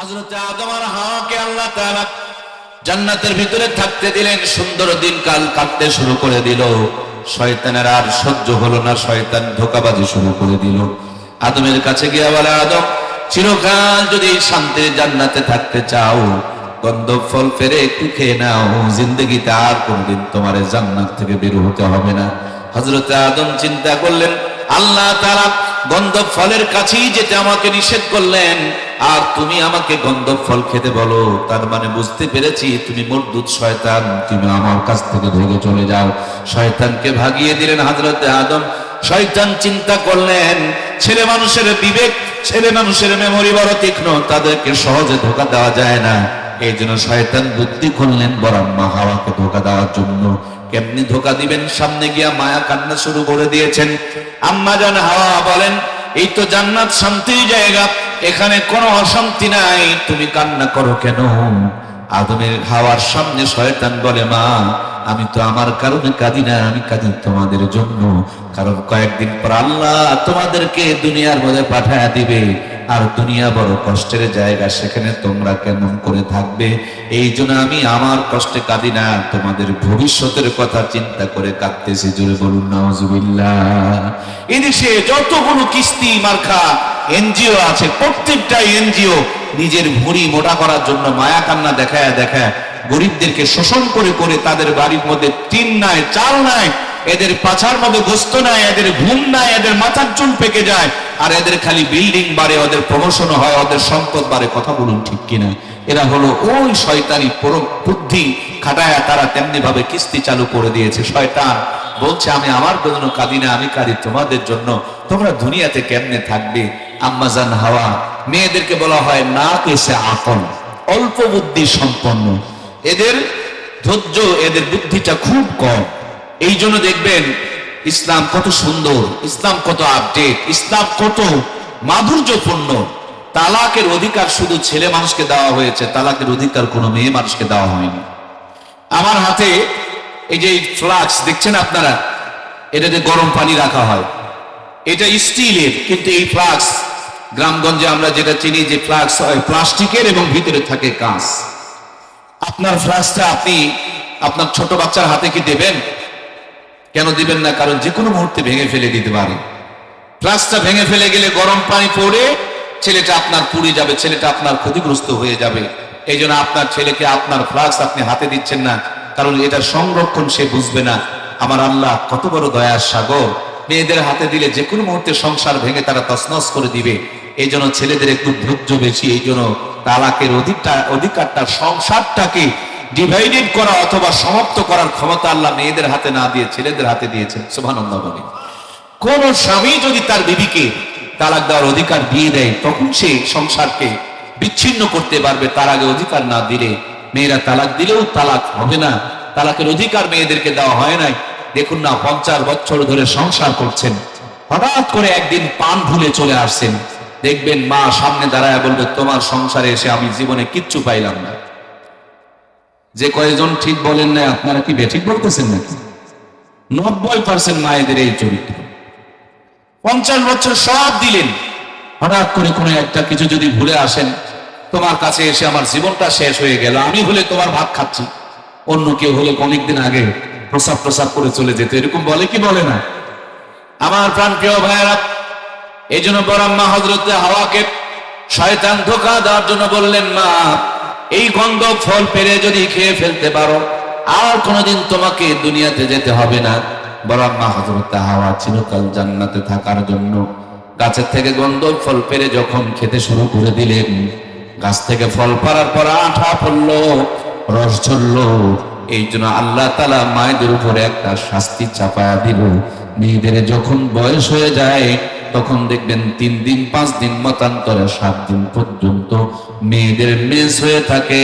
হজরত আদম আর হাওয়াকে আল্লাহ তাআলা জান্নাতের ভিতরে থাকতে দিলেন, সুন্দর দিনকাল কাটতে শুরু করে দিল। শয়তানের আর সহ্য হলো না, শয়তান ধোকাবাজি শুরু করে দিল। আদমের কাছে গিয়ে বলে, আদম, চিরকাল যদি শান্তির জান্নাতে থাকতে চাও গন্ধব ফল ফেরে একটু খেয়ে নাও, জিন্দগিতে আর কোনদিন তোমার জান্নাত থেকে বের হতে হবে না। হজরত আদম চিন্তা করলেন, আল্লাহ তারা গন্ধ ফলের কাছেই যেতে আমাকে নিষেধ করলেন। আর তুমি আমাকে গন্ধব ফল খেতে বলো, তার মানে বুঝতে পেরেছি তুমি মরদুত শয়তান, তুমি আমার কাছ থেকে ভেগে চলে যাও। শয়তানকে ভাগিয়ে দিলেন হাজরতে আদম। শয়তান চিন্তা করলেন, ছেলে মানুষের বিবেক, ছেলে মানুষের মেমোরি বড় তীক্ষ্ণ, তাদেরকে সহজে ধোকা দেওয়া যায় না। এই জন্য শয়তান বুদ্ধি করলেন বরাম্মা হাওয়াকে ধোকা দেওয়ার জন্য। কেমনি ধোকা দিবেন? সামনে গিয়া মায়া কান্না শুরু করে দিয়েছেন। আম্মা জান হাওয়া বলেন, এই তো জান্নাত শান্তির জায়গা। এখানে কোনো অশান্তি নাই। তুমি কান্না করো কেন? আদমের হাওয়ার সামনে শয়তান বলে, মা, আমি তো আমার কারণে কাঁদি না, আমি কাঁদি তোমাদের জন্য। কারণ কয়েকদিন পর আল্লাহ তোমাদেরকে দুনিয়ার মধ্যে পাঠায় দিবে। আর দুনিয়া বড় কষ্টের জায়গা, সেখানে তোমরা কেমন করে থাকবে? এই জন্য আমি আমার কষ্টে কাঁদি না, তোমাদের ভবিষ্যতের কথা চিন্তা করে কাঁদতেছি। জোরে বলুন নওয়াজুবিল্লাহ এদেশে যতগুলো কিস্তি মার্খা এনজিও আছে প্রত্যেকটা এনজিও নিজের ভুঁড়ি মোটা করার জন্য মায়া কান্না দেখায় দেখায়। গরিবদেরকে শোষণ করে করে তাদের বাড়ির মধ্যে টিন নাই, চাল নাই, এদের পাছার মধ্যে গোস্ত নাই, এদের ঘুম নাই, এদের মাথার চুল পেকে যায়। আর এদের খালি বিল্ডিং বাড়ে ওদের প্রমোশন হয়, ওদের সম্পদ বাড়ে কথা বলুন ঠিক কিনা? এরা হলো ওই শয়তানি বুদ্ধি খাটায় তারা তেমনি ভাবে কিস্তি চালু করে দিয়েছে। শয়তান বলছে, আমি আমার জন্য কাঁদি না, আমি কাঁদি তোমাদের জন্য। তোমরা দুনিয়াতে কেমনে থাকবে? আম্মাজান হাওয়া, মেয়েদেরকে বলা হয় না কেসে আকল, অল্প বুদ্ধি সম্পন্ন। এদের ধৈর্য, এদের বুদ্ধিটা খুব কম। এই জন্য দেখবেন ইসলাম কত সুন্দর, ইসলাম কত আপডেট ইসলাম কত মাধুর্যপূর্ণ। তালাকের অধিকার শুধু ছেলে মানুষকে দেওয়া হয়েছে, তালাকের অধিকার কোনো মেয়ে মানুষকে দেওয়া হয়নি। আমার হাতে এই যে ফ্লাক্স, দেখছেন আপনারা? এটাতে গরম পানি রাখা হয়। এটা স্টিলের, কিন্তু এই ফ্লাক্স, গ্রামগঞ্জে আমরা যেটা চিনি যে ফ্লাক্স হয় প্লাস্টিকের এবং ভিতরে থাকে কাঁচ। আপনার ফ্লাক্সটা আপনি আপনার ছোট বাচ্চার হাতে কি দেবেন? কেন দিবেন না? কারণ যে কোনো মুহূর্তে ভেঙে ফেলে দিতে পারে। ফ্লাক্সটা ভেঙে ফেলে গেলে গরম পানি পড়ে ছেলেটা আপনার পুড়ে যাবে, ছেলেটা আপনার ক্ষতিগ্রস্ত হয়ে যাবে। এই জন্য আপনার ছেলেকে আপনার ফ্লাক্স আপনি হাতে দিচ্ছেন না। কারণ এটা সংরক্ষণ সে বুঝবে না। আমার আল্লাহ কত বড় দয়ার সাগর। মেয়েদের হাতে দিলে যে কোনো মুহূর্তে সংসার ভেঙে তারা তসনস করে দিবে। এই জন্য ছেলেদের একটু ধৈর্য বেশি। এই জন্য তালাকের অধিকটা অধিকারটা, সংসারটাকে ডিভাইডেড করা অথবা সমাপ্ত করার ক্ষমতা আল্লাহ মেয়েদের হাতে না দিয়ে ছেলেদের হাতে দিয়েছেন। সুবহানাল্লাহ বলে। কোন স্বামী যদি তার বিবিকে তালাক দেওয়ার অধিকার দিয়ে দেয়, তখন সে সংসারকে বিচ্ছিন্ন করতে পারবে। তার আগে অধিকার না দিলে মেয়েরা তালাক দিলেও তালাক হবে না। তালাকের অধিকার মেয়েদেরকে দেওয়া হয় নাই। দেখুন না, পঞ্চাশ বছর ধরে সংসার করছেন। হঠাৎ করে একদিন পান ভুলে চলে আসছেন। দেখবেন মা সামনে দাঁড়ায় বলবে, তোমার সংসারে এসে আমি জীবনে কিচ্ছু পাইলাম না। যে কয়েকজন ঠিক বলেন না আপনারা কি বেঠিক বলতেছেন নাকি? নব্বই পার্সেন্ট মায়েদের এই চরিত্র। পঞ্চাশ বছর সব দিলেন। হঠাৎ করে কোনো একটা কিছু যদি ভুলে আসেন, তোমার কাছে এসে আমার জীবনটা শেষ হয়ে গেল, আমি হলে তোমার ভাত খাচ্ছি। অন্য কেউ হলে অনেকদিন আগে প্রসাব প্রসাব করে চলে যেত, এরকম বলে কি বলে না? আমার প্রাণ প্রিয় ভাইয়েরা, এই জন্য বরাম্মা হজরত হাওয়াকে শয়তান ধোকা দেওয়ার জন্য বললেন, মা এই গন্ধ ফল পেরে যদি খেয়ে ফেলতে পারো, আর কোনোদিন তোমাকে দুনিয়াতে যেতে হবে না। বরাম্মা হজরত হাওয়া চিরকাল জান্নাতে থাকার জন্য। গাছের থেকে গন্ধ ফল পেরে যখন খেতে শুরু করে দিলেন, গাছ থেকে ফল পাড়ার পর আঠা পড়ল, রস ঝরলো। এই জন্য আল্লাহ তালা মায়েদের উপরে একটা শাস্তি চাপায়া দিল। মেয়েদের যখন বয়স হয়ে যায় তখন দেখবেন তিন দিন, পাঁচ দিন, মতান্তরে সাত দিন পর্যন্ত মেয়েদের মেজ হয়ে থাকে,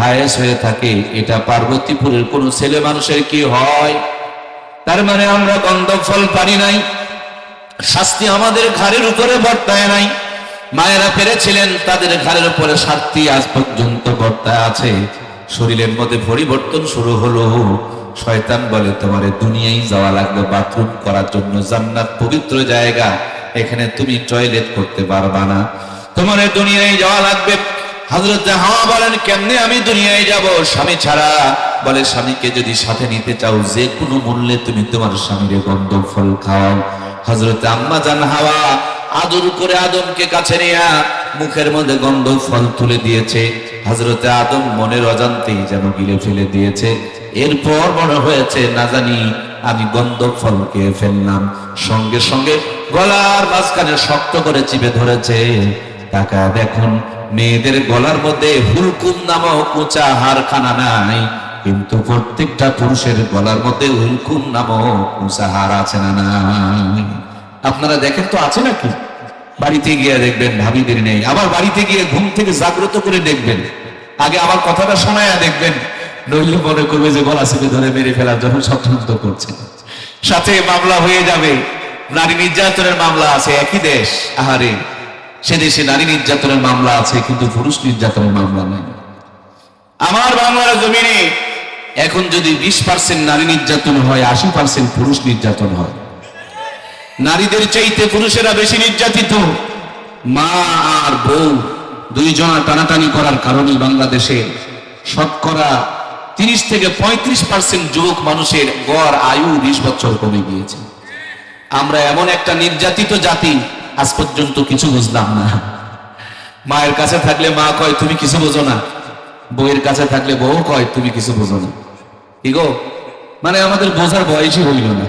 হায়েস হয়ে থাকে। এটা পার্বতীপুরের কোন ছেলে মানুষের কি হয়? তার মানে আমরা গন্ধ ফল পারি নাই, শাস্তি আমাদের ঘাড়ের উপরে বর্তায় নাই। মায়েরা পেরেছিলেন, তাদের ঘাড়ের উপরে শাস্তি আজ পর্যন্ত বর্তায় আছে। শরীরের মধ্যে পরিবর্তন শুরু হলো। শয়তান বলে, তোমার দুনিয়ায় যাওয়া লাগবে, বাথরুম করার জন্য জান্নাত পবিত্র জায়গা। এখানে তুমি টয়লেট করতে পারবা না। তোমার দুনিয়ায় যাওয়া লাগবে। হজরত হাওয়া বলেন, কেমনে আমি দুনিয়ায় যাব? স্বামী ছাড়া। বলে, স্বামীকে যদি সাথে নিতে চাও যে কোনো মূল্যে তুমি তোমার স্বামীর গন্ধ ফল খাও হজরত আম্মা জান হাওয়া আদর করে আদমকে কাছে নিয়ে মুখের মধ্যে গন্ধ ফল তুলে দিয়েছে। হজরতে আদম মনের অজান্তেই যেন গিলে ফেলে দিয়েছে। এরপর মনে হয়েছে, না জানি, আমি গন্ধ ফল খেয়ে ফেললাম। সঙ্গে সঙ্গে গলার মাঝখানে শক্ত করে চিপে ধরেছে। টাকা দেখুন, মেয়েদের গলার মধ্যে হুলকুম নামক উঁচা হারখানা নাই। কিন্তু প্রত্যেকটা পুরুষের গলার মধ্যে হুলকুম নামক উঁচা হার আছে না নাই। আপনারা দেখেন তো আছে নাকি? বাড়িতে গিয়ে দেখবেন, ভাবিদের নেই। আবার বাড়িতে গিয়ে ঘুম থেকে জাগ্রত করে দেখবেন। আগে আমার কথাটা শোনায়া দেখবেন। নইলে মনে করবে যে গলা চেপে ধরে মেরে ফেলার জন্য চক্রান্ত করছে। সাথে মামলা হয়ে যাবে। নারী নির্যাতনের মামলা আছে, একই দেশ, আহারে। সে দেশে নারী নির্যাতনের মামলা আছে, কিন্তু পুরুষ নির্যাতনের মামলা নেই। আমার বাংলার জমিনে এখন যদি বিশ পার্সেন্ট নারী নির্যাতন হয়, আশি পার্সেন্ট পুরুষ নির্যাতন হয়। নারীদের চাইতে পুরুষেরা বেশি নির্যাতিত। মা আর বউ দুইজনা টানাটানি করার কারণে বাংলাদেশে শতকরা তিরিশ থেকে পঁয়ত্রিশ পার্সেন্ট যুবক মানুষের গড়, আয়ু বিশ বছর কমে গিয়েছে। আমরা এমন একটা নির্যাতিত জাতি, আজ পর্যন্ত কিছু বুঝলাম না। মায়ের কাছে থাকলে মা কয়, তুমি কিছু বোঝো না। বউয়ের কাছে থাকলে বউ কয়, তুমি কিছু বোঝো না। কি গো? মানে আমাদের বোঝার বয়সই হইল না।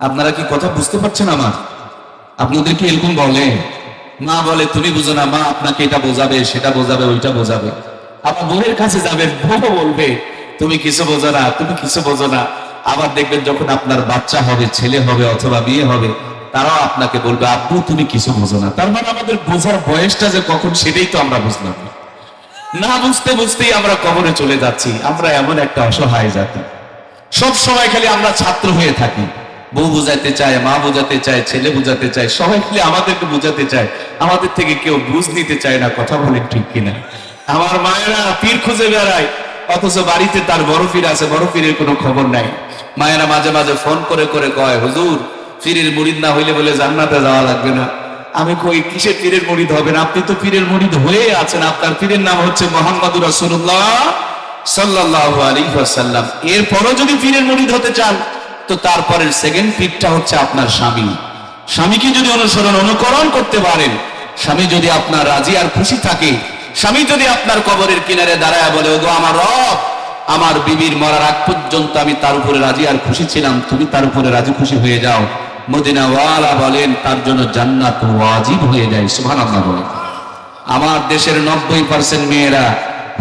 আপনারা কি কথা বুঝতে পারছেন আমার? আপনাদের কি এরকম বলে, মা বলে, তুমি বুঝো না, মা আপনাকে এটা বোঝাবে, সেটা বোঝাবে, ওইটা বোঝাবে। আবার বউয়ের কাছে যাবে, বউ বলবে, তুমি কিছু বোঝো না, তুমি কিছু বোঝো না। আবার দেখবেন যখন আপনার বাচ্চা হবে, ছেলে হবে অথবা বিয়ে হবে, তারাও আপনাকে বলবে আব্বু তুমি কিছু বোঝো না। তার মানে আমাদের বোঝার বয়সটা যে কখন, সেটাই তো আমরা বুঝলাম। না। বুঝতে বুঝতেই আমরা কবরে চলে যাচ্ছি। আমরা এমন একটা অসহায় জাতি। সব সময় খালি আমরা ছাত্র হয়ে থাকি। বউ বুঝাতে চায়, মা বুঝাতে চায়, ছেলে বুঝাতে চায়, সবাই খালি আমাদেরকে বুঝাতে চায়। আমাদের থেকে কেউ বুঝ নিতে চায় না, কথা বলেন ঠিক কিনা। আমার মায়েরা পীর খুঁজে বেড়ায়। অথচ বাড়িতে তার বড় পীর আছে বড় পীরের কোনো খবর নাই। মায়েরা মাঝে মাঝে ফোন করে করে কয়, হুজুর পীরের মুরিদ না হইলে বলে জান্নাতে যাওয়া লাগবে না। আমি কই, কিসের পীরের মুরিদ হবেন আপনি তো পীরের মুরিদ হয়ে আছেন। আপনার পীরের নাম হচ্ছে মোহাম্মদুর রাসূলুল্লাহ সাল্লাল্লাহু আলাইহি ওয়াসাল্লাম। এরপরও যদি পীরের মুরিদ হতে চান, তো তারপরের সেকেন্ড পীরটা হচ্ছে আপনার স্বামী। স্বামীকে যদি অনুসরণ, অনুকরণ করতে পারেন, স্বামী যদি আপনার রাজি আর খুশি থাকে স্বামী যদি আপনার কবরের কিনারে দাঁড়ায় বলে, ওগো আমার রব, আমার বিবির মরার আগ পর্যন্ত আমি তার উপরে রাজি আর খুশি ছিলাম, তুমি তার উপরে রাজি খুশি হয়ে যাও। মদিনাওয়ালা বলেন, তার জন্য জান্নাত ওয়াজিব হয়ে যায়। সুবহানাল্লাহ বলেন। আমার দেশের নব্বই পার্সেন্ট মেয়েরা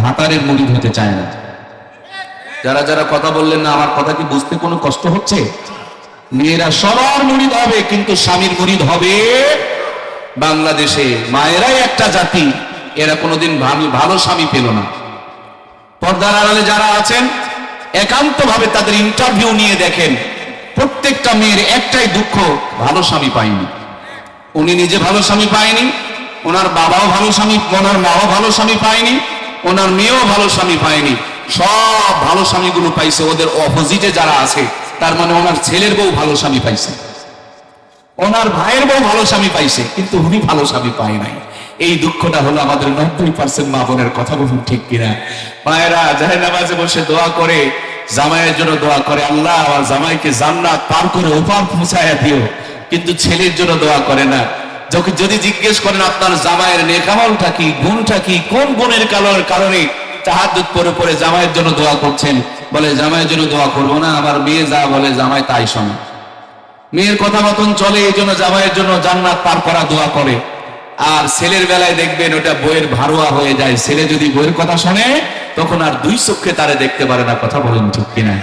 ভাতারের মুড়ি হতে চায় না। যারা যারা কথা বললেন না, আমার কথা কি বুঝতে কোনো কষ্ট হচ্ছে? মেয়েরা সবার মুড়িদ হবে কিন্তু স্বামীর মুড়িদ হবে বাংলাদেশে। মায়েরাই একটা জাতি। এরা কোনোদিন ভালো- স্বামী পেল না। পর্দার আড়ালে যারা আছেন একান্ত ভাবে তাদের ইন্টারভিউ নিয়ে দেখেন, প্রত্যেকটা মেয়ের একটাই দুঃখ, ভালো স্বামী পায়নি। উনি নিজে ভালো স্বামী পায়নি, ওনার বাবাও ভালো স্বামী, ওনার মাও ভালো স্বামী পায়নি, ওনার মেয়েও ভালো স্বামী পায়নি। সব ভালো স্বামীগুলো পাইছে, ওদের অপোজিটে যারা আছে, তার মানে ওনার ছেলের বউ ভালো স্বামী পাইছে। ওনার ভাইয়ের বউ ভালো স্বামী পাইছে, কিন্তু উনি ভালো স্বামী পায় নাই। এই দুঃখটা হলো আমাদের নব্বই পার্সেন্ট মা বোনের কথা বলুন ঠিক কিনা? মায়েরা জাহের নামাজে বসে দোয়া করে, জামাইয়ের জন্য দোয়া করে, আল্লাহ আমার জামাইকে জান্নাত পার করে ওপার পৌঁছায়া দিও। কিন্তু ছেলের জন্য দোয়া করে না। যখন যদি জিজ্ঞেস করেন, আপনার জামাইয়ের নেকামলটা কি? গুণটা কি? কোন গুণের কালোর কারণে তাহাদুত পরে পরে জামাইয়ের জন্য দোয়া করছেন। বলে, জামাইয়ের জন্য দোয়া করব না, আমার মেয়ে যা বলে জামাই তাই শোনে। মেয়ের কথা মতন চলে, এই জন্য জামাইয়ের জন্য জান্নাত পার করা দোয়া করে। আর ছেলের বেলায় দেখবেন ওটা বইয়ের ভারোয়া হয়ে যায়। ছেলে যদি বইয়ের কথা শোনে, তখন আর দুই চোখে তারে দেখতে পারে না, কথা বলেন ঠিক কিনা?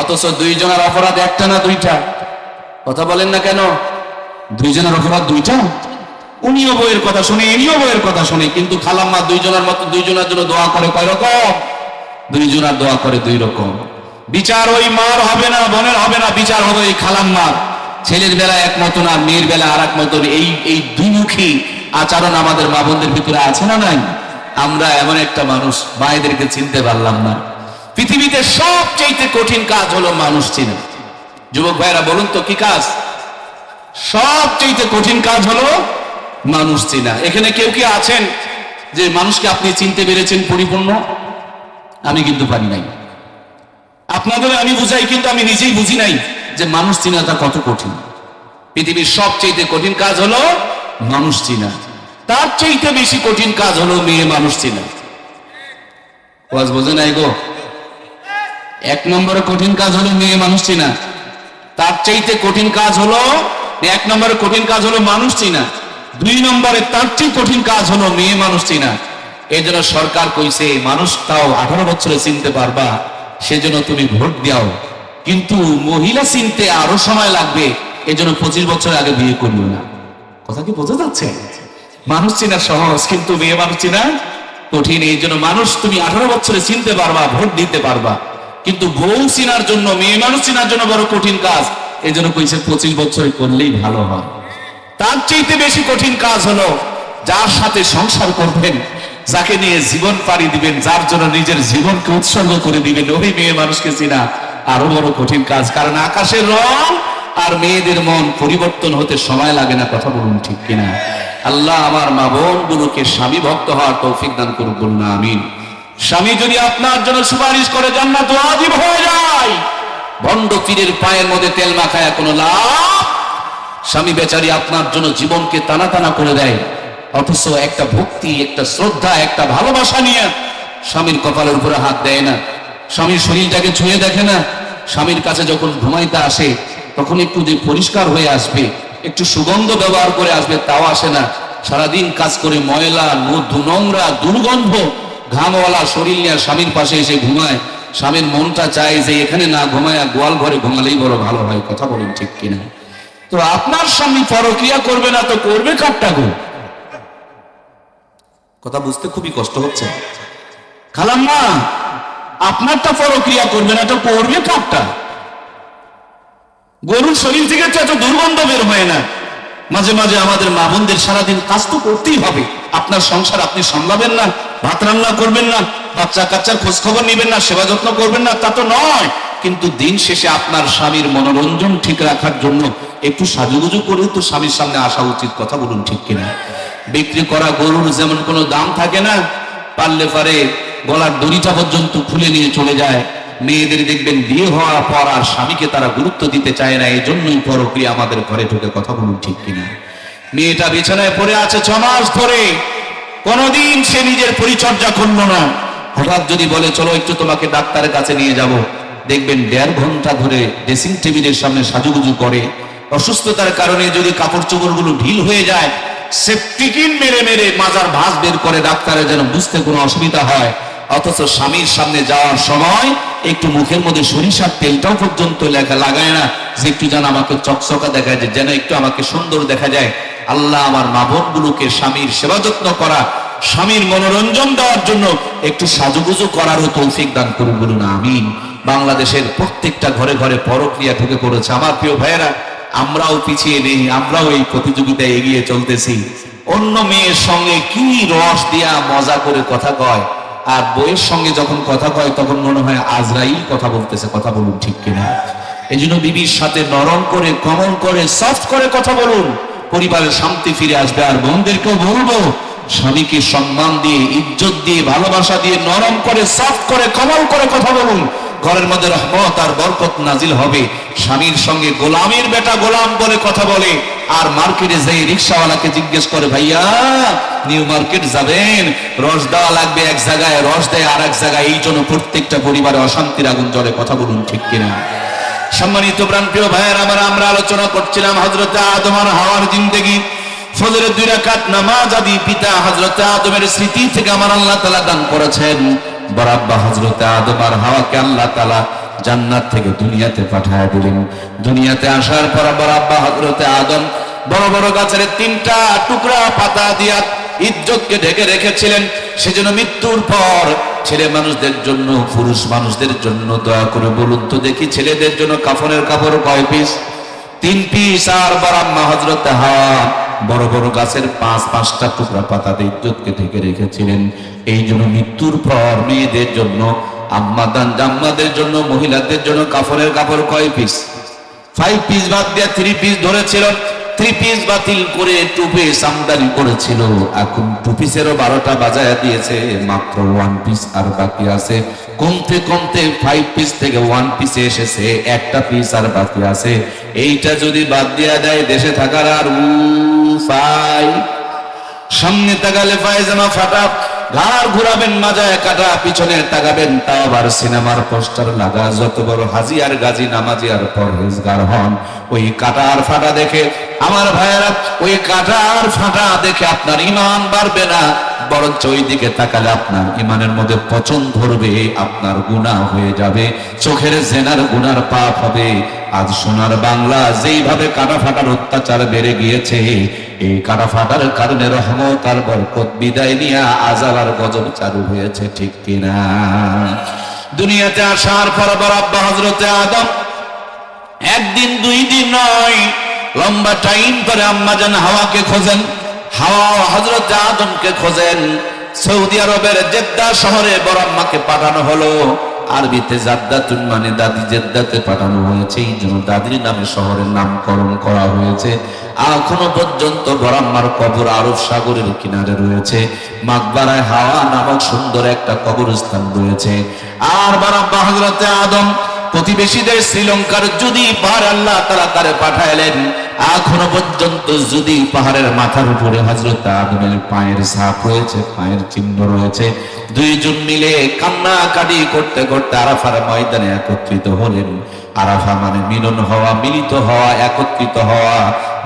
অথচ দুইজনের অপরাধ একটা না দুইটা? কথা বলেন না কেন? দুইজনের অপরাধ দুইটা? উনিও বইয়ের কথা শুনে, ইনিও বইয়ের কথা শুনে, কিন্তু খালাম্মা দুইজনের মতো দুইজনের জন্য দোয়া করে কয় রকম? দুইজনার দোয়া করে দুই রকম। বিচার ওই মার হবে না, বোনের হবে না, বিচার হবে ওই খালাম্মার। ছেলের বেলা এক মতন আর মেয়ের বেলা আর এক মতন এই এই দুইমুখী আচরণ আমাদের মা বোনদের ভিতরে আছে না নাই? আমরা এমন একটা মানুষ, মায়েদেরকে চিনতে পারলাম না। পৃথিবীতে সবচেয়ে কঠিন কাজ হলো মানুষ চিনা। যুবক ভাইরা বলুন তো কি কাজ? সবচেয়ে কঠিন কাজ হলো মানুষ চিনা। এখানে কেউ কি আছেন যে মানুষকে আপনি চিনতে পেরেছেন পরিপূর্ণ? আমি কিন্তু পারি নাই। আপনাদের আমি বুঝাই, কিন্তু আমি নিজেই বুঝি নাই যে মানুষ চিনাটা কত কঠিন। পৃথিবীর সবচেয়ে কঠিন কাজ হলো মানুষ চিনা। তার চাইতে বেশি কঠিন কাজ হলো মেয়ে মানুষ চিনা। ওয়াজ বোঝে নাই গো? এক নম্বরে কঠিন কাজ হলো মেয়ে মানুষ চিনা। তার চাইতে কঠিন কাজ হলো, এক নম্বরে কঠিন কাজ হলো মানুষ চিনা। দুই নম্বরে তার চেয়ে কঠিন কাজ হলো মেয়ে মানুষ চিনা। এই জন্য সরকার কইছে মানুষ তাও আঠারো বছরে চিনতে পারবা, সেজন্য তুমি ভোট দাও কিন্তু মহিলা চিনতে আরও সময় লাগবে এজন্য পঁচিশ বছর আগে বিয়ে করিও না। কথা কি বোঝা যাচ্ছে? মানুষ চিনা সহজ, কিন্তু মেয়ে মানুষ চিনা কঠিন। এই জন্য মানুষ তুমি আঠারো বছরে চিনতে পারবা, ভোট দিতে পারবা। কিন্তু বউ চিনার জন্য, মেয়ে মানুষ চিনার জন্য বড় কঠিন কাজ। এই জন্য কইছে, পঁচিশ বছরে করলেই ভালো হয়। তার চাইতে বেশি কঠিন কাজ হলো, যার সাথে সংসার করবেন, যাকে নিয়ে জীবন পাড়ি দিবেন, যার জন্য নিজের জীবনকে উৎসর্গ করে দিবেন, ওই মেয়ে মানুষকে চিনা আরও বড় কঠিন কাজ। কারণ আকাশের রং আর মেয়েদের মন পরিবর্তন হতে সময় লাগে না, কথা বলুন ঠিক কিনা? আল্লাহ আমার মা বোন গুলোকে স্বামী ভক্ত হওয়ার তৌফিক দান করুক, বলুন না আমিন। স্বামী যদি আপনার জন্য সুপারিশ করে যান জান্নাত ওয়াজিব হয়ে যায়। ভণ্ড পীরের পায়ের মধ্যে তেল মাখায় কোনো লাভ? স্বামী বেচারি আপনার জন্য জীবনকে টানা টানা করে দেয়। অথচ একটা ভক্তি, একটা শ্রদ্ধা, একটা ভালোবাসা নিয়ে স্বামীর কপালের উপরে হাত দেয় না। স্বামীর শরীরটাকে ছুঁয়ে দেখে না। স্বামীর কাছে যখন ঘুমাইতে আসে তখন একটু যে পরিষ্কার হয়ে আসবে, একটু সুগন্ধ ব্যবহার করে আসবে, তাও আসে না। সারাদিন কাজ করে ময়লা নু নোংরা, দুর্গন্ধ, ঘামওয়ালা শরীর নিয়ে স্বামীর পাশে এসে ঘুমায়। স্বামীর মনটা চায় যে এখানে না ঘুমায় গোয়াল ঘরে ঘুমালেই বড় ভালো হয়, কথা বলুন ঠিক কিনা। তো আপনার স্বামী পরক্রিয়া করবে না, তো করবে কারটা গো? কথা বুঝতে খুবই কষ্ট হচ্ছে। খালাম্মা, আপনারটা পরক্রিয়া করবে না, তো করবে কারটা? গরুর শরীর থেকে তো এত দুর্গন্ধ বের হয় না। মাঝে মাঝে আমাদের মা বোনদের সারাদিন কাজ তো করতেই হবে। আপনার সংসার আপনি সামলাবেন না, ভাত রান্না করবেন না, বাচ্চা কাচ্চার খোঁজ খবর নেবেন না, সেবা যত্ন করবেন না, তা তো নয়। কিন্তু দিন শেষে আপনার স্বামীর মনোরঞ্জন ঠিক রাখার জন্য একটু সাজুগুজু করে তো স্বামীর সামনে আসা উচিত কথা বলুন ঠিক কিনা। বিক্রি করা গরুর যেমন কোনো দাম থাকে না, পারলে পারে গলার দড়িটা পর্যন্ত খুলে নিয়ে চলে যায়। মেয়েদের দেখবেন বিয়ে হওয়ার পর আর স্বামীকে তারা গুরুত্ব দিতে চায় না এই জন্যই পরক্রিয়া আমাদের ঘরে ঢুকে কথা বলুন ঠিক কিনা। মেয়েটা বিছানায় পড়ে আছে ছ মাস ধরে। কোনদিন সে নিজের পরিচর্যা করল না। হঠাৎ যদি বলে, চলো একটু তোমাকে ডাক্তারের কাছে নিয়ে যাব। দেখবেন দেড় ঘণ্টা ধরে ড্রেসিং টেবিলের সামনে সাজুগুজু করে। অসুস্থতার কারণে যদি কাপড় চোপড়গুলো ঢিল হয়ে যায় সেপটিকিন মেরে মেরে মাজার ভাঁজ বের করে ডাক্তারের যেন বুঝতে কোনো অসুবিধা হয়। অথচ স্বামীর সামনে যাওয়ার সময় একটু মুখের মধ্যে সরিষার তেলটাও পর্যন্ত লেখা লাগায় না যে একটু যেন আমাকে চকচকা দেখা যায় যেন একটু আমাকে সুন্দর দেখা যায়। আল্লাহ আমার মা বোনগুলোকে স্বামীর সেবা যত্ন করা, স্বামীর মনোরঞ্জন দেওয়ার জন্য একটু সাজুগুজু করারও তৌফিক দান করুন বলুন, আমিন। বাংলাদেশের প্রত্যেকটা ঘরে ঘরে পরক্রিয়া ঢুকে পড়েছে। আমার প্রিয় ভাইয়েরা, আমরাও পিছিয়ে নেই, আমরাও এই প্রতিযোগিতায় এগিয়ে চলতেছি। অন্য মেয়ের সঙ্গে কি রস দিয়া মজা করে কথা কয়? আর বইয়ের সঙ্গে যখন কথা কয়, তখন মনে হয় আজরাইল কথা বলতেছে, কথা বলুন ঠিক কিনা? এই জন্য বিবির সাথে নরম করে, কমল করে সফট করে কথা বলুন। পরিবারের শান্তি ফিরে আসবে। আর বোনদেরকেও বলব, স্বামীকে সম্মান দিয়ে, ইজ্জত দিয়ে, ভালোবাসা দিয়ে, নরম করে সফট করে, কমল করে কথা বলুন। ঘরের মধ্যে রহমত আর বরকত নাজিল হবে। স্বামীর সঙ্গে গোলামের বেটা গোলাম বলে কথা বলে। আর মার্কেটে যাই রিক্সাওয়ালাকে জিজ্ঞেস করে, ভাইয়া নিউ মার্কেট যাবেন? রস দেওয়া লাগবে এক জায়গায়, রস দেয় আর এক জায়গায়। এই জন্য প্রত্যেকটা পরিবারে অশান্তির আগুন জ্বলে, কথা বলুন ঠিক কিনা? সম্মানিত প্রাণপ্রিয় ভাইয়ের, আমার, আমরা আলোচনা করছিলাম হজরত আদম আর হাওয়ার জিন্দেগি। ফজরের দুই রাকাত নামাজ আদি পিতা হজরত আদমের স্মৃতি থেকে আমার আল্লাহ তালা দান করেছেন। বরাব্বা হজরত আদম আর হাওয়াকে আল্লাহ তালা জান্নাত থেকে দুনিয়াতে পাঠায় দিলেন। দুনিয়াতে আসার পর বরাব্বা হজরত আদম বড় বড় গাছের তিনটা টুকরা পাতা দিয়া ইজ্জতকে ঢেকে রেখেছিলেন। সেজন্য মৃত্যুর পর ছেলে মানুষদের জন্য, পুরুষ মানুষদের জন্য দয়া করে বলুন তো দেখি ছেলেদের জন্য কাফনের কাপড় কয় পিস? তিন পিস আর বরাম্মা হজরত হাওয়া বড় বড় গাছের পাঁচ, পাঁচটা টুকরা পাতাতে ইজ্জতকে ঢেকে রেখেছিলেন। এই জন্য মৃত্যুর পর মেয়েদের জন্য আম্মাদান জাম্মাদের জন্য, মহিলাদের জন্য কাফনের কাপড় কয় পিস ফাইভ পিস বাদ দিয়ে থ্রি পিস ধরেছিল। থ্রি পিস বাতিল করে টু পিস আমদানি করেছিল। এখন টু পিসেরও বারোটা বাজায় দিয়েছে, মাত্র ওয়ান পিস আর বাকি আছে। কমতে কমতে ফাইভ পিস থেকে ওয়ান পিসে এসেছে, একটা পিস আর বাকি আছে। এইটা যদি বাদ দিয়া দেয়, দেশে থাকার আর উপায় সামনে তাকালে পায়জামা ফাটা ঘাড় ঘুরাবেন, মাজায় কাটা, পিছনে তাকাবেন তা আবার সিনেমার পোস্টার লাগা। যত বড় হাজি আর গাজী নামাজি আর পরহেজগার হন, ওই কাটা আর ফাটা দেখে, আমার ভাইয়েরা, ওই কাটা আর ফাটা দেখে আপনার ইমান বাড়বে না। বরঞ্চ ওই দিকে তাকালে আপনার ইমানের মধ্যে পচন ধরবে, আপনার গুনাহ হয়ে যাবে, চোখের জেনার গুনার পাপ হবে। আজ সোনার বাংলা যেইভাবে কাটা ফাটার অত্যাচার বেড়ে গিয়েছে, এই কাটা ফাটার কারণে রহমত আর বরকত বিদায় নিয়ে আজাব আর গজব চালু হয়েছে, ঠিক কিনা? দুনিয়াতে আসার পর আবার আব্বা হজরতে আদম, একদিন দুই দিন নয়, লম্বা টাইম করে আম্মা যেন হাওয়াকে খোঁজেন। হাওয়া হজরত আদমকে খোঁজেন। সৌদি আরবের জেদ্দা শহরে বড় আম্মাকে পাঠানো হলো। আরবিতে জাদ্দাতুন মানে দাদি জেদ্দাতে পাঠানো হয়েছে। এই জন্য দাদির নামে শহরের নামকরণ করা হয়েছে। এখনও পর্যন্ত বরাম্মার কবর আরব সাগরের কিনারে রয়েছে। মাকবারায় হাওয়া নামক সুন্দর একটা কবরস্থান রয়েছে। আর বারাব্বা হজরতে আদম প্রতিবেশীদের শ্রীলঙ্কার যদি পাহাড় আল্লাহ তারা তারে পাঠাইলেন এখনও পর্যন্ত যদি পাহাড়ের মাথার উপরে হজরত আদমের পায়ের ছাপ রয়েছে, পায়ের চিহ্ন রয়েছে, দুইজন মিলে কান্নাকাটি করতে করতে আরাফার ময়দানে একত্রিত হলেন। আরাফা মানে মিলন হওয়া, মিলিত হওয়া, একত্রিত হওয়া।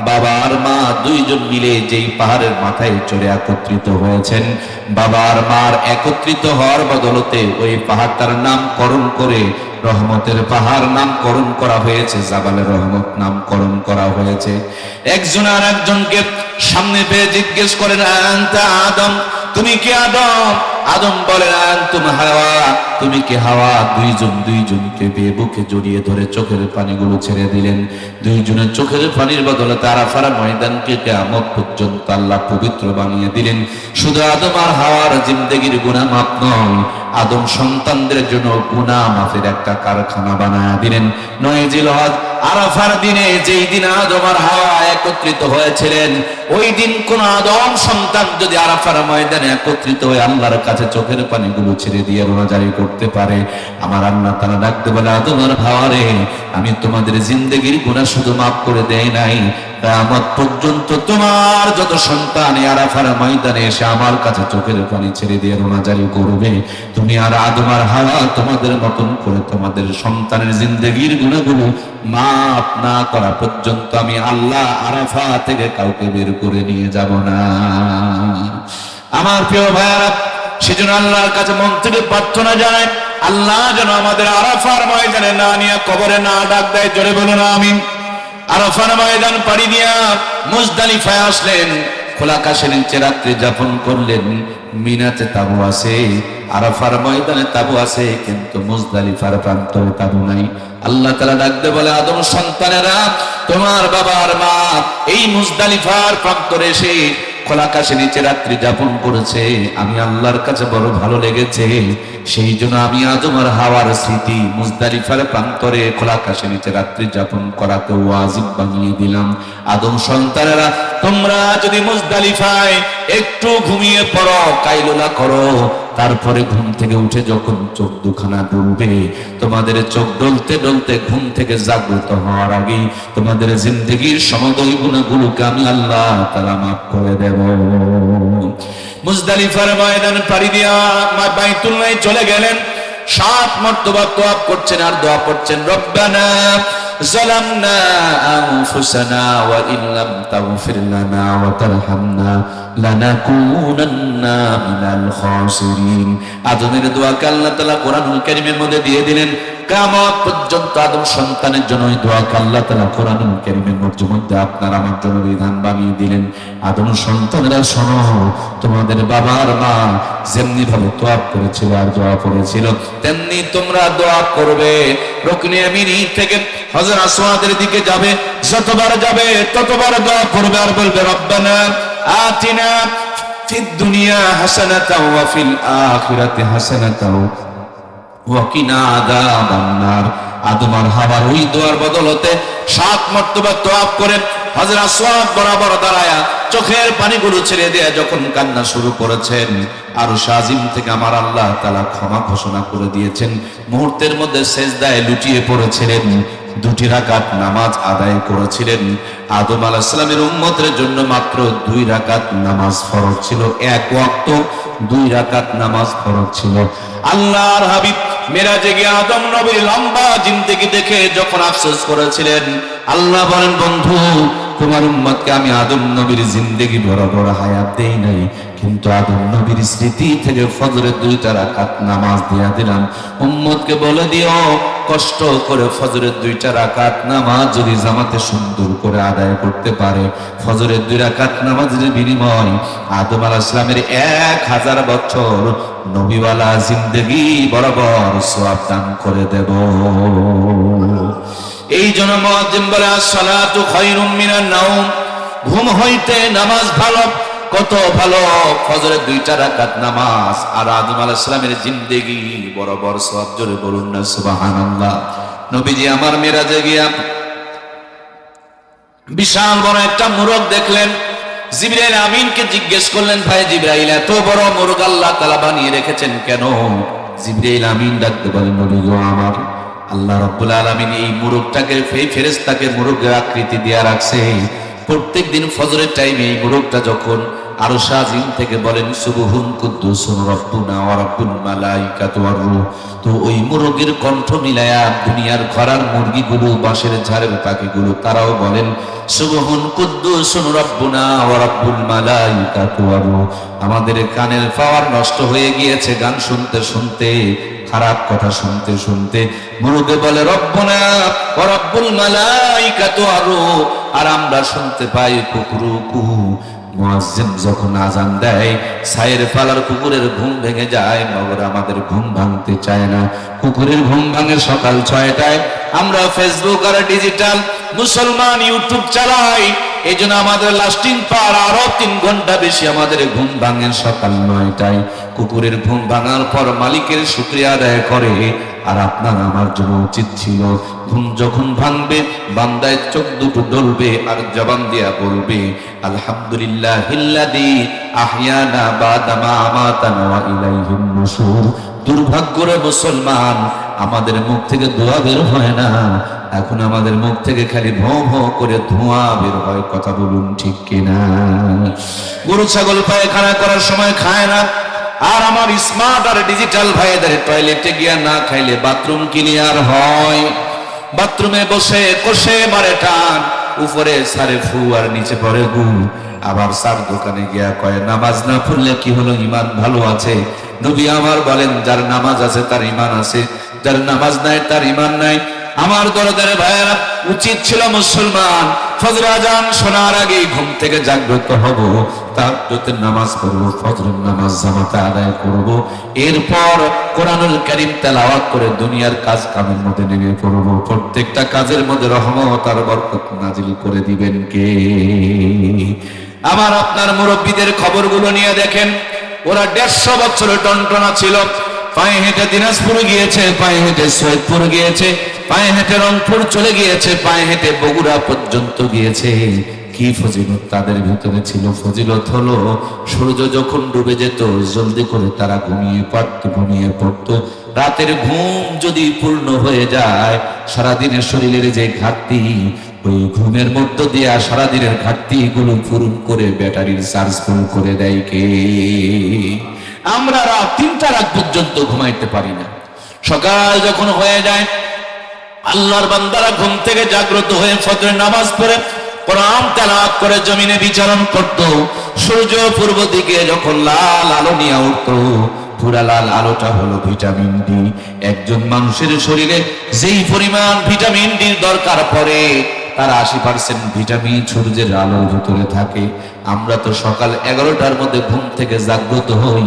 বাবা আর মা দুইজন মিলে যেই পাহাড়ের মাথায় চড়ে একত্রিত হয়েছেন। বাবা আর মার একত্রিত হওয়ার বদলতে ওই পাহাড়টার নামকরণ করে রহমতের পাহাড় নামকরণ করা হয়েছে, জাবালে রহমত নামকরণ করা হয়েছে। একজন আর একজনকে সামনে পেয়ে জিজ্ঞেস করেন আদম? তুমি কি আদম? আদম বলেন, আন্তুম হাওয়া। তুমি কি হাওয়া? দুইজন, দুইজনকে পেয়ে বুকে জড়িয়ে ধরে চোখের পানিগুলো ছেড়ে দিলেন। দুইজনের চোখের পানির বদলে তারা ফারা ময়দানকে কেমন পর্যন্ত আল্লাহ পবিত্র বানিয়ে দিলেন। শুধু আদম আর হাওয়ার জিন্দগির গুণা মাপ নয়, আদম সন্তানদের জন্য গুণা মাফের একটা কারখানা বানায় দিলেন। নয় জিলহজ আরাফার দিনে যেই দিন আদম আর হাওয়া একত্রিত হয়েছিলেন, ওই দিন কোন আদম সন্তান যদি আরাফার ময়দানে একত্রিত হয়ে আল্লাহর কাছে চোখের পানিগুলো ছেড়ে দিয়ে রোনাজারি করতে পারে, আমার আল্লাহ তারা ডাকতে বলে, আদম আর হাওয়ারে আমি তোমাদের জিন্দগির গুণা শুধু মাফ করে দেয় নাই। কিয়ামত পর্যন্ত তোমার যত সন্তান আরাফার ময়দানে এসে আমার কাছে চোখের পানি ছেড়ে দিয়ে রোনাজারি করবে, তুমি আর আদম আর হাওয়া তোমাদের মতন করে তোমাদের সন্তানের জিন্দগির গুণাগুলো মাফ না করা পর্যন্ত আমি আল্লাহ আরাফা থেকে কাউকে বের করে নিয়ে যাব না। আমার প্রিয় ভাইয়ারা, সেজন্য আল্লাহর কাছে মন থেকে প্রার্থনা জানায় আল্লাহ যেন আমাদের আরাফার ময়দানে না নিয়ে কবরে না ডাক দেয়, জোরে বলুন, আমিন। আরাফার ময়দান পাড়ি দিয়া মুজদালিফায় আসলেন, খোলা আকাশের নিচে রাত্রি যাপন করলেন, মিনাতে তাবু আছে, আরাফার ময়দানে তাবু আছে, কিন্তু মুজদালিফার প্রান্তরে তাবু নাই। আল্লাহ তারা ডাকতে বলে, আদম সন্তানেরা, তোমার বাবার মা এই মুজদালিফার প্রান্তরে এসে খোলা আকাশে নিচে রাত্রি যাপন করেছে। আমি আল্লাহর কাছে বড় ভালো লেগেছে। সেই জন্য আমি আর হাওয়ার স্মৃতি মুজদালিফার প্রান্তরে খোলা আকাশে নিচে রাত্রি যাপন করাকে ওয়াজিব বানিয়ে দিলাম। আদম সন্তানেরা, তোমরা যদি মুজদালিফায় একটু ঘুমিয়ে পড়ো, কাইলোলা করো তারপরে ঘুম থেকে উঠে যখন চোখ দুখানা ডুলবে, তোমাদের চোখ ডলতে ডলতে ঘুম থেকে জাগ্রত হওয়ার আগেই তোমাদের জিন্দগির সমদয় গুণগুলোকে আমি আল্লাহ তারা মাফ করে দেব। মুজদালিফার ময়দান পাড়ি দিয়া বাইতুল্লাহ চলে গেলেন। সাত মর্তবা তোয়াব করছেন আর দোয়া করছেন, রব্বানা ظلمنا أنفسنا وإن لم تغفر لنا وترحمنا لنكونن من الخاسرين আদমের দোয়াকে আল্লাহ তাআলা কোরআনুল কারীমের মধ্যে দিয়ে দিলেন তোমাদের বাবার মা যেমনি ভাবে দোয়া করেছিল আর দোয়া করেছিল, তেমনি তোমরা দোয়া করবে। থেকে হযরত আসওয়াদের দিকে যাবে, যতবার যাবে ততবার দোয়া করবে আর বলবে, রব্বানা আতিনা ফিদ চোখের পানিগুলো ছেড়ে দিয়ে যখন কান্না শুরু করেছেন। আর থেকে আমার আল্লাহ তালা ক্ষমা ঘোষণা করে দিয়েছেন। মুহূর্তের মধ্যে শেষদায় লুটিয়ে পড়েছিলেন। দুটি রাকাত নামাজ আদায় করেছিলেন। আদম আলাহিসাল্লামের উম্মতের জন্য মাত্র দুই রাকাত নামাজ ফরজ ছিল। এক ওয়াক্ত দুই রাকাত নামাজ ফরজ ছিল। আল্লাহর হাবিব মেরাজে গিয়ে আদম নবীর লম্বা জিন্দেগি দেখে যখন আফসোস করেছিলেন আল্লাহ বলেন বন্ধু তোমার উম্মতকে আমি আদম নবীর জিন্দেগি বড় হায়াত দেই নাই। কিন্তু আদম নবীর স্মৃতি থেকে ফজরের দুইটা রাকাত নামাজ দিয়া দিলাম। উম্মতকে বলে দিও, কষ্ট করে ফজরের দুইটা রাকাত নামাজ যদি জামাতে সুন্দর করে আদায় করতে পারে। ফজরের দুই রাকাত নামাজের বিনিময় আদম আলাহ ইসলামের এক হাজার বছর নবীওয়ালা জিন্দেগি বরাবর সোয়াব দান করে দেব। এই জন্য মুয়াজ্জিম বলে, সালাতু খায়রুম মিনান নাওম। ঘুম হইতে নামাজ ভালো, কত ভালো। ফজরের দুইটা রাকাত নামাজ। আর আদম আলাইহিস সালামের জিন্দেগি বরাবর সওয়াব জোরে বলুন না, সুবহানাল্লাহ। নবীজি আমার মেরাজে গিয়া বিশাল বড় একটা মুরগ দেখলেন। জিবরাইল আমিনকে জিজ্ঞেস করলেন, ভাই জিবরাইল, এত বড় মুরগ আল্লাহ তাআলা বানিয়ে রেখেছেন কেন? জিবরাইল আমিন ডাকতে বলেন, নবী আমার আল্লাহ রাব্বুল আলামিন এই মুরগটাকে এই ফেরেশতাকে মুরগের আকৃতি দেয়া রাখছে। প্রত্যেক দিন ফজরের টাইমে এই মুরগটা যখন আরও শাহিম থেকে বলেন, সুবহুন কুদ্দুসুন রব্বুনা ওয়া রব্বুল মালাইকাতু ওয়ার রূহ। তো ওই মুরগের কণ্ঠ মিলায়া দুনিয়ার ঘরার মুরগিগুলো, বাঁশের ঝাড়ের পাখিগুলো, তারাও বলেন, সুবহুন কুদ্দুসুন রব্বুনা ওয়া রব্বুল রূহ। আমাদের কানের পাওয়ার নষ্ট হয়ে গিয়েছে গান শুনতে শুনতে। খারাপ কথা শুনতে শুনতে মুরগে বলে, রব্বনা রব্বুল মালাইকাতু আরও। আর আমরা শুনতে পাই কুকুরু মুয়াজ্জিন যখন আজান দেয় ফালার কুকুরের ঘুম ভেঙে যায় মগর আমাদের ঘুম ভাঙতে চায় না। কুকুরের ঘুম ভাঙে সকাল ছয়টায়। আমরা ফেসবুক আর ডিজিটাল মুসলমান ইউটিউব চালাই। এই জন্য আমাদের লাস্টিং পার আরও তিন ঘণ্টা বেশি আমাদের ঘুম ভাঙে সকাল নয়টায়। কুকুরের ঘুম ভাঙার পর মালিকের শুক্রিয়া আদায় করে। আর আপনার আমার জন্য উচিত ছিল, ঘুম যখন ভাঙবে, বান্দায় চোখ দুটো ডলবে আর জবান দিয়া বলবে আলহামদুলিল্লাহ হিল্লাদি আহিয়ানা বাদামা আমাতানা ইলাইহিন নুশুর দুর্ভাগ্যরে মুসলমান, আমাদের মুখ থেকে দোয়া বের হয় না। এখন আমাদের মুখ থেকে খালি ভো ভো করে ধোঁয়া বের হয়, কথা বলুন ঠিক কিনা? গরু, ছাগল, পায়খানা করার সময় খায় না। আর আমার স্মার্ট আর ডিজিটাল ভাইদের টয়লেটে গিয়া না খাইলে বাথরুম ক্লিয়ার হয়। বাথরুমে বসে, কষে, মারে, টান। উপরে সারে ফু আর নিচে পড়ে গু। আবার সার দোকানে গিয়া কয়, নামাজ না পড়লে কি হলো? ইমান ভালো আছে? নবী আমার বলেন, যার নামাজ আছে, তার ইমান আছে। যার নামাজ নাই, তার ইমান নাই। আমার দরদারে ভাইয়েরা, উচিত ছিল মুসলমান ফজর আজান শোনার আগেই ঘুম থেকে জাগ্রত হব। তাহাজ্জুদের নামাজ পড়ব, ফজরের নামাজ জামাতে আদায় করব। এরপর কোরআনুল কারীম তেলাওয়াত করে দুনিয়ার কাজ কামের মধ্যে নেমে পড়ব। প্রত্যেকটা কাজের মধ্যে রহমত আর বরকত নাজিল করে দিবেন কে? আমার আপনার মুরব্বীদের খবরগুলো নিয়ে দেখেন। ওরা দেড়শো বছরের টনটনা ছিল। পায়ে হেঁটে দিনাজপুর গিয়েছে, পায়ে হেঁটে সৈয়দপুর গিয়েছে, পায়ে হেঁটে রংপুর চলে গিয়েছে, পায়ে হেঁটে বগুড়া পর্যন্ত গিয়েছে। কি ফজিলত তাদের ভিতরে ছিল? ফজিলত হলো, সূর্য যখন ডুবে যেত, জলদি করে তারা ঘুমিয়ে পড়তো ঘুমিয়ে পড়তো। রাতের ঘুম যদি পূর্ণ হয়ে যায়, সারাদিনের শরীরের যে ঘাটতি ওই ঘুমের মধ্য দিয়ে সারাদিনের ঘাটতি গুলো পূরণ করে ব্যাটারির চার্জ ফুল করে দেয় কে? আমরা রাত তিনটা রাত পর্যন্ত ঘুমাইতে পারি না। সকাল যখন হয়ে যায়, আল্লাহর বান্দারা ঘুম থেকে জাগ্রত হয়ে ফজরের নামাজ পড়ে, কোরআন তেলাওয়াত করে জমিনে বিচরণ করত। সূর্য পূর্ব দিকে যখন লাল আলো নিয়ে উঠত, পুরা লাল আলোটা হলো ভিটামিন ডি। একজন মানুষের শরীরে যেই পরিমাণ ভিটামিন ডির দরকার পড়ে তার আশি পার্সেন্ট ভিটামিন সূর্যের আলোর ভিতরে থাকে। আমরা তো সকাল এগারোটার মধ্যে ঘুম থেকে জাগ্রত হই,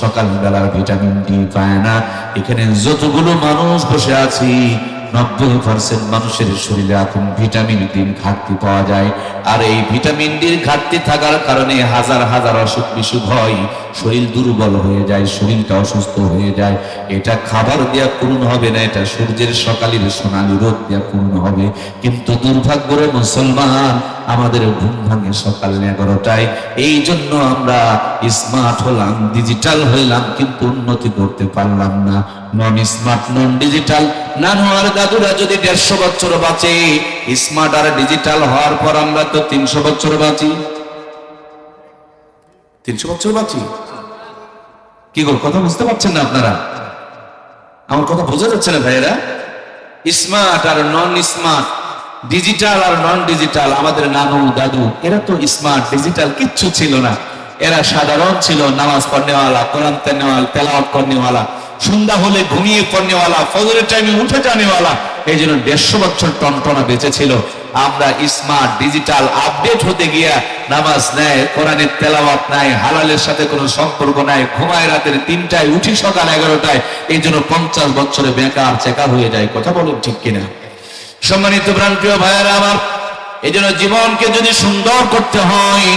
সকালবেলার ভিটামিন ডি পায় না। এখানে যতগুলো মানুষ বসে আছি নব্বই পার্সেন্ট মানুষের শরীরে এখন ভিটামিন ডির ঘাটতি পাওয়া যায়। আর এই ভিটামিন ডির ঘাটতি থাকার কারণে হাজার হাজার অসুখ বিসুখ হয়। শরীর দুর্বল হয়ে যায়, শরীরটা অসুস্থ হয়ে যায়। এটা খাবার দেওয়া পূর্ণ হবে না, এটা সূর্যের সকালের সোনালি রোদ দেওয়া পূর্ণ হবে। কিন্তু দুর্ভাগ্যরে মুসলমান আমাদের ঘুম ভাঙে সকাল এগারোটায়। এই জন্য আমরা স্মার্ট হলাম ডিজিটাল হইলাম, কিন্তু উন্নতি করতে পারলাম না। নন স্মার্ট নন ডিজিটাল নানু আর দাদুরা যদি দেড়শো বছর বাঁচে স্মার্ট আর ডিজিটাল হওয়ার পর আমরা তো তিনশো বছর বাঁচি। তিনশো বছর বাঁচি? কি গো, কথা বুঝতে পারছেন না আপনারা? আমার কথা বোঝা যাচ্ছে না ভাইয়েরা? স্মার্ট আর নন স্মার্ট ডিজিটাল আর নন ডিজিটাল আমাদের নানু, দাদু, এরা তো স্মার্ট ডিজিটাল কিচ্ছু ছিল না। এরা সাধারণ ছিল, নামাজ পড়নেওয়ালা, কোরআন তেনেওয়াল তেলাওয়াত করনেওয়ালা, সন্ধ্যা হলে ঘুমিয়ে পড়নেওয়ালা, ফজরের টাইমে উঠে জানেওয়ালা এই জন্য দেড়শো বছর টনটনা বেঁচে ছিল। আমরা স্মার্ট ডিজিটাল আপডেট হতে গিয়া নামাজ নেয়, কোরআনের তেলাওয়াত নাই হালালের সাথে কোনো সম্পর্ক নাই, ঘুমায় রাতের তিনটায়, উঠি সকাল এগারোটায় এই জন্য পঞ্চাশ বছরে বেকার, চেকার হয়ে যায়, কথা বলুন ঠিক কিনা? সম্মানিত প্রাণপ্রিয় ভাইয়েরা আমার এই জীবনকে যদি সুন্দর করতে হয়